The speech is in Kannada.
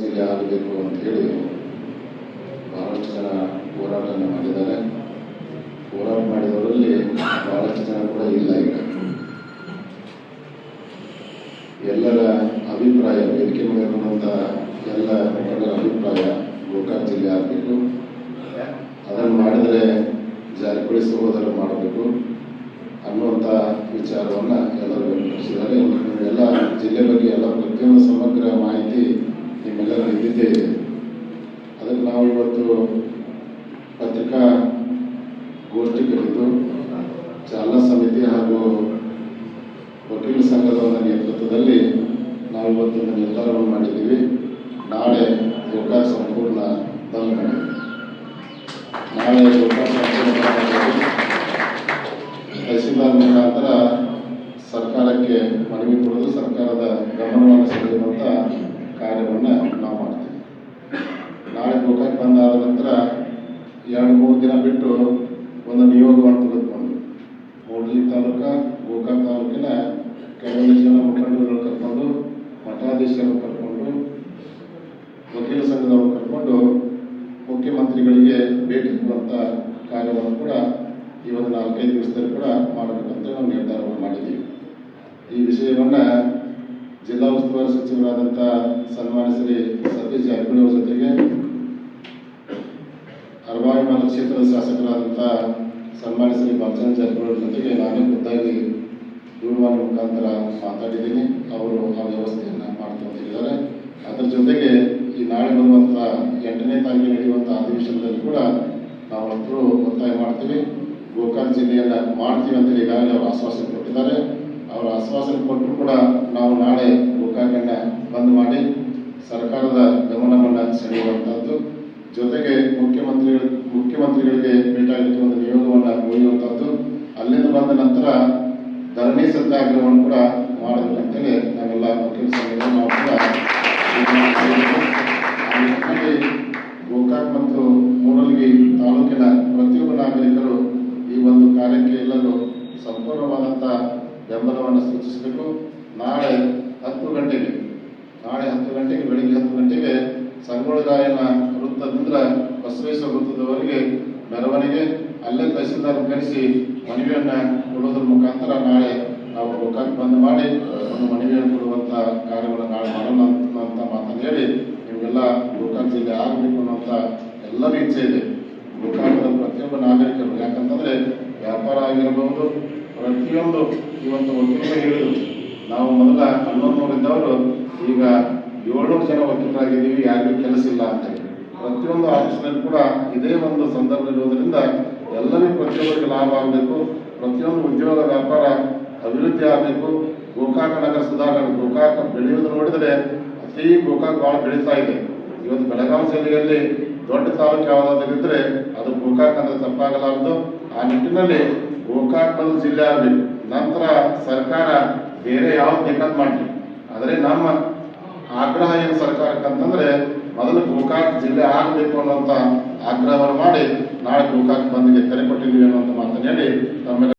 ಜಿಲ್ಲೆ ಆಗಬೇಕು ಅಂತ ಹೇಳಿ ಬಹಳಷ್ಟು ಜನ ಹೋರಾಟವನ್ನು ಮಾಡಿದ್ದಾರೆ. ಹೋರಾಟ ಮಾಡಿದವರಲ್ಲಿ ಬಹಳಷ್ಟು ಜನ ಕೂಡ ಇಲ್ಲ ಈಗ. ಎಲ್ಲರ ಅಭಿಪ್ರಾಯ ವೇದಿಕೆ ಮೇಲಿರುವಂಥ ಎಲ್ಲ ಮುಖಂಡರ ಅಭಿಪ್ರಾಯ ಗೋಕಾಕ್ ಜಿಲ್ಲೆ ಆಗಬೇಕು. ಅದನ್ನು ಮಾಡಿದರೆ ಜಾರಿಗೊಳಿ ಸಹೋದರರು ಮಾಡಬೇಕು ಅನ್ನುವಂಥ ವಿಚಾರವನ್ನು ಎಲ್ಲರೂ ವ್ಯಕ್ತಪಡಿಸಿದ್ದಾರೆ. ಎಲ್ಲ ಜಿಲ್ಲೆ ಬಗ್ಗೆ ಎಲ್ಲ ಪ್ರತಿಯೊಂದು ಸಮಗ್ರ ಮಾಹಿತಿ ಇದೆ ಅದಕ್ಕೆ ನಾವು ಇವತ್ತು ಪತ್ರಿಕಾ ಗೋಷ್ಠಿ ಕರೆದು ಚಾಲನಾ ಸಮಿತಿ ಹಾಗೂ ವಕೀಲ ಸಂಘದ ನೇತೃತ್ವದಲ್ಲಿ ನಾವು ಇವತ್ತು ನಿರ್ಧಾರವನ್ನು ಮಾಡಿದ್ದೀವಿ. ನಾಳೆ ಗೋಕಾ ಸಂಪೂರ್ಣ ಬಂದ್ ನಾಳೆ ಗೋಕಾ ಸಂಪೂರ್ಣ ತಹಸೀಲ್ದಾರ್ ಮುಖಾಂತರ ಸರ್ಕಾರಕ್ಕೆ ಮನವಿ ಕೊಡೋದು ಸರ್ಕಾರದ ಗಮನವನ್ನು ಸೆಳೆಯುವಂಥ ಕಾರ್ಯವನ್ನು ನಾವು ಮಾಡ್ತೀವಿ ನಾಳೆ ಗೋಕಾಕ್ ಬಂದಾದ ನಂತರ ಎರಡು, ಮೂರು ದಿನ ಬಿಟ್ಟು ಒಂದು ನಿಯೋಗವನ್ನು ತೆಗೆದುಕೊಂಡು ಮೂಡಲಿ ತಾಲೂಕ, ಗೋಕಾಕ್ ತಾಲೂಕಿನ ಕೆಲವೊಂದು ಜನ ಮುಖಂಡರುಗಳು ಕರ್ಕೊಂಡು, ಮಠಾಧೀಶರನ್ನು ಕರ್ಕೊಂಡು, ವಕೀಲ ಸಂಘದವರು ಕರ್ಕೊಂಡು ಮುಖ್ಯಮಂತ್ರಿಗಳಿಗೆ ಭೇಟಿ ಕೊಡುವಂಥ ಕಾರ್ಯವನ್ನು ಕೂಡ ಈ ಒಂದು ನಾಲ್ಕೈದು ದಿವಸದಲ್ಲಿ ಕೂಡ ಮಾಡಬೇಕಂತ ನಾವು ನಿರ್ಧಾರವನ್ನು ಮಾಡಿದ್ದೀವಿ. ಈ ವಿಷಯವನ್ನು ಜಿಲ್ಲಾ ಉಸ್ತುವಾರಿ ಸಚಿವರಾದಂಥ ಸನ್ಮಾನ ಶ್ರೀ ಸತೀಶ್ ಜಾರಕಿಹೊಳಿ ಅವರ ಜೊತೆಗೆ ಅರಬಾವಿ ಮತಕ್ಷೇತ್ರದ ಶಾಸಕರಾದಂಥ ಸನ್ಮಾನ್ಯ ಶ್ರೀ ಅವರ ಜೊತೆಗೆ ನಾನೇ ಖುದ್ದಾಗಿ ದೂರವಾಣಿ ಮುಖಾಂತರ ಮಾತಾಡಿದ್ದೀನಿ. ಅವರು ಆ ವ್ಯವಸ್ಥೆಯನ್ನು ಮಾಡ್ತಾ ಹೇಳಿದ್ದಾರೆ ಅದರ ಜೊತೆಗೆ ಈ ನಾಳೆ ಬರುವಂಥ ಎಂಟನೇ ತಾರೀಕು ನಡೆಯುವಂಥ ಅಧಿವೇಶನದಲ್ಲಿ ಕೂಡ ನಾವು ಹತ್ರ ಒತ್ತಾಯ ಮಾಡ್ತೀವಿ. ಗೋಕಾಕ್ ಜಿಲ್ಲೆಯನ್ನು ಮಾಡ್ತೀವಿ ಅಂತೇಳಿ ಈಗಾಗಲೇ ಅವರು ಆಶ್ವಾಸನೆ ಕೊಟ್ಟಿದ್ದಾರೆ. ಅವರ ಆಶ್ವಾಸನೆ ಕೊಟ್ಟರು ಕೂಡ ನಾವು ನಾಳೆ ಗೋಕಾಕನ್ನು ಬಂದ್ ಮಾಡಿ ಸರ್ಕಾರದ ಗಮನವನ್ನು ಸೆಳೆಯುವಂಥದ್ದು. ಜೊತೆಗೆ ಮುಖ್ಯಮಂತ್ರಿಗಳು ಮುಖ್ಯಮಂತ್ರಿಗಳಿಗೆ ಭೇಟಿಯಾಗಲಿಕ್ಕೆ ಒಂದು ನಿಯೋಗವನ್ನು ಒಯ್ಯುವಂಥದ್ದು ಅಲ್ಲಿಂದ ಬಂದ ನಂತರ ಧರಣಿ ಸತ್ಯಾಗ್ರಹವನ್ನು ಕೂಡ ಮಾಡಬೇಕಂತೇಳಿ ನಾವೆಲ್ಲ ವಕೀಲ ಸಂಘಗಳು ನಾವು ಕೂಡ ಗೋಕಾಕ್ ಮತ್ತು ಮೂಡಲಗಿ ತಾಲೂಕಿನ ಪ್ರತಿಯೊಬ್ಬ ನಾಗರಿಕರು ಈ ಒಂದು ಕಾರ್ಯಕ್ಕೆ ಎಲ್ಲರೂ ಸಂಪೂರ್ಣವಾದಂಥ ಬೆಂಬಲವನ್ನು ಸೂಚಿಸಬೇಕು. ನಾಳೆ ಹತ್ತು ಗಂಟೆಗೆ, ನಾಳೆ ಹತ್ತು ಗಂಟೆಗೆ, ಬೆಳಿಗ್ಗೆ ಹತ್ತು ಗಂಟೆಗೆ ಸಂಗೊಳ್ಳಿರಾಯನ ವೃತ್ತದಿಂದ ಬಸವೇಶ್ವರ ವೃತ್ತದವರೆಗೆ ಮೆರವಣಿಗೆ ಅಲ್ಲೇ ತಹಸೀಲ್ದಾರ್ ಕರೆಸಿ ಮನವಿಯನ್ನು ಕೊಡೋದ್ರ ಮುಖಾಂತರ ನಾಳೆ ನಾವು ಲೋಕಕ್ಕೆ ಬಂದ್ ಮಾಡಿ ಒಂದು ಮನವಿಯನ್ನು ಕೊಡುವಂಥ ಕಾರ್ಯಗಳನ್ನು ನಾಳೆ ಮಾಡೋಣ ಅಂತ ಮಾತನ್ನು ಹೇಳಿ ನಿಮಗೆಲ್ಲ ಗೋಕಾಕ್ ಜಿಲ್ಲೆ ಆಗಬೇಕು ಅನ್ನೋಂಥ ಎಲ್ಲರ ಇಚ್ಛೆ ಇದೆ. ಪ್ರತಿಯೊಬ್ಬ ನಾಗರಿಕರು, ಯಾಕಂತಂದ್ರೆ ವ್ಯಾಪಾರ ಆಗಿರಬಹುದು ಪ್ರತಿಯೊಂದು ಇವತ್ತು ವಕೀಲರು ಹೇಳಿದ್ರು. ನಾವು ಮೊದಲ ಹನ್ನೊಂದು ನೂರಿದ್ದವರು ಈಗ ಏಳ್ನೂರು ಜನ ವಕೀಲರಾಗಿದ್ದೀವಿ, ಯಾರಿಗೂ ಕೆಲಸ ಇಲ್ಲ ಅಂತ. ಪ್ರತಿಯೊಂದು ಆಫೀಸ್ನಲ್ಲಿ ಕೂಡ ಇದೇ ಒಂದು ಸಂದರ್ಭ ಇರುವುದರಿಂದ ಎಲ್ಲರಿಗೂ ಪ್ರತಿಯೊಬ್ಬರಿಗೆ ಲಾಭ ಆಗಬೇಕು. ಪ್ರತಿಯೊಂದು ಉದ್ಯೋಗ ವ್ಯಾಪಾರ ಅಭಿವೃದ್ಧಿ ಆಗಬೇಕು. ಗೋಕಾಕ ನಗರ ಸುಧಾರಣೆ ಗೋಕಾಕ ಬೆಳೆಯುವುದು ನೋಡಿದರೆ ಅತಿ ಗೋಕಾಕ್ ಭಾಳ ಬೆಳೀತಾ ಇದೆ. ಇವತ್ತು ಬೆಳಗಾವಿ ಜಿಲ್ಲೆಯಲ್ಲಿ ದೊಡ್ಡ ತಾಲೂಕು ಯಾವುದಾದ್ರೂ ಇದ್ರೆ ಅದು ಗೋಕಾಕ ಅಂದ್ರೆ ತಪ್ಪಾಗಲಾರದು. ಆ ನಿಟ್ಟಿನಲ್ಲಿ ಗೋಕಾಕ ಒಂದು ಜಿಲ್ಲೆ ಆಗಲಿ ನಂತರ ಸರ್ಕಾರ ಬೇರೆ ಯಾವ್ದು ಬೇಕಾದ್ ಮಾಡಲಿ. ಆದರೆ ನಮ್ಮ ಆಗ್ರಹ ಏನು ಸರ್ಕಾರಕ್ಕೆ ಅಂತಂದ್ರೆ ಮೊದಲು ಗೋಕಾಕ್ ಜಿಲ್ಲೆ ಆಗಬೇಕು ಅನ್ನುವಂತ ಆಗ್ರಹವನ್ನು ಮಾಡಿ ನಾಳೆ ಗೋಕಾಕ್ ಬಂದ್ಗೆ ಕರೆ ಕೊಟ್ಟಿದ್ದೀವಿ ಅನ್ನೋಂಥ ಮಾತನ್ನು ಹೇಳಿ ತಮ್ಮೆಲ್ಲ